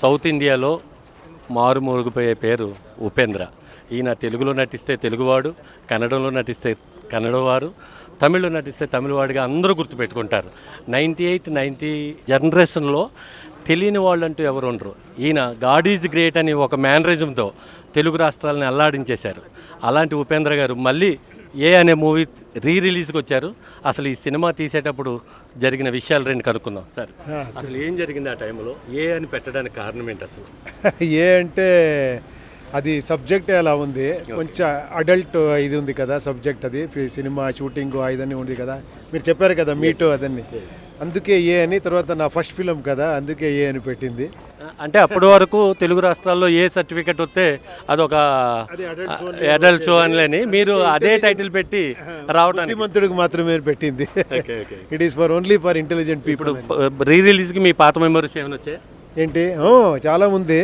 South ఇండియాలో మారుమూగిపోయే పేరు ఉపేంద్ర. ఈయన తెలుగులో నటిస్తే తెలుగువాడు కన్నడంలో నటిస్తే కన్నడవారు తమిళ్ళో నటిస్తే తమిళవాడిగా అందరూ గుర్తుపెట్టుకుంటారు. నైంటీ ఎయిట్ నైంటీ జనరేషన్లో తెలియని వాళ్ళు అంటూ ఎవరు ఉండరు. ఈయన గాడ్ ఈజ్ గ్రేట్ అని ఒక మేనరిజంతో తెలుగు రాష్ట్రాలను అల్లాడించేశారు. అలాంటి ఉపేంద్ర గారు మళ్ళీ ఏ అనే మూవీ రీ రిలీజ్కి వచ్చారు. అసలు ఈ సినిమా తీసేటప్పుడు జరిగిన విషయాలు రెండు కనుక్కుందాం సార్. అసలు ఏం జరిగింది ఆ టైంలో? ఏ అని పెట్టడానికి కారణం ఏంటి అసలు? ఏ అంటే అది సబ్జెక్ట్ అలా ఉంది. కొంచెం అడల్ట్ ఇది ఉంది కదా సబ్జెక్ట్ అది సినిమా షూటింగ్ ఇదన్నీ ఉంది కదా. మీరు చెప్పారు కదా మీటు అదన్నీ. అందుకే ఏ అని తర్వాత నా ఫస్ట్ ఫిలిం కదా అందుకే ఏ అని పెట్టింది. అంటే అప్పటి వరకు తెలుగు రాష్ట్రాల్లో ఏ సర్టిఫికెట్ వస్తే అదొక అడల్ట్ షో అని మీరు అదే టైటిల్ పెట్టి రావడానికి బుద్ధిమంతుడికి మాత్రమే పెట్టింది. It is for only for intelligent people రీ రిలీజ్కి మీ పాత మెమరీస్ ఏమైనా వచ్చాయి? ఏంటి? చాలా ఉంది.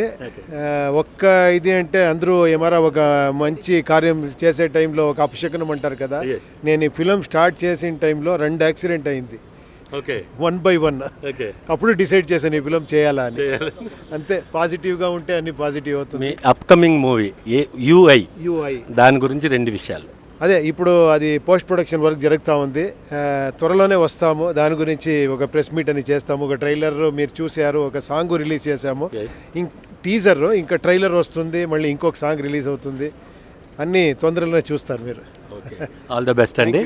ఒక్క ఇది అంటే అందరూ ఏమారా ఒక మంచి కార్యం చేసే టైంలో ఒక అపశకనం అంటారు కదా. నేను ఈ ఫిలిం స్టార్ట్ చేసిన టైంలో రెండు యాక్సిడెంట్ అయింది. One by one. ఓకే. అప్పుడు డిసైడ్ చేశాను ఈ ఫిలిం చేయాలా అని. అంతే పాజిటివ్గా ఉంటే అన్ని పాజిటివ్ అవుతుంది. మీ upcoming movie A UI UI దాని గురించి రెండు విషయాలు. అదే ఇప్పుడు అది పోస్ట్ ప్రొడక్షన్ వర్క్ జరుగుతూ ఉంది. త్వరలోనే వస్తాము. దాని గురించి ఒక ప్రెస్ మీట్ అని చేస్తాము. ఒక ట్రైలర్ మీరు చూశారు ఒక సాంగ్ రిలీజ్ చేశాము. టీజర్ ఇంకా ట్రైలర్ వస్తుంది మళ్ళీ ఇంకొక సాంగ్ రిలీజ్ అవుతుంది. అన్నీ తొందరలోనే చూస్తారు మీరు. ఓకే. ఆల్ ద బెస్ట్ అండి.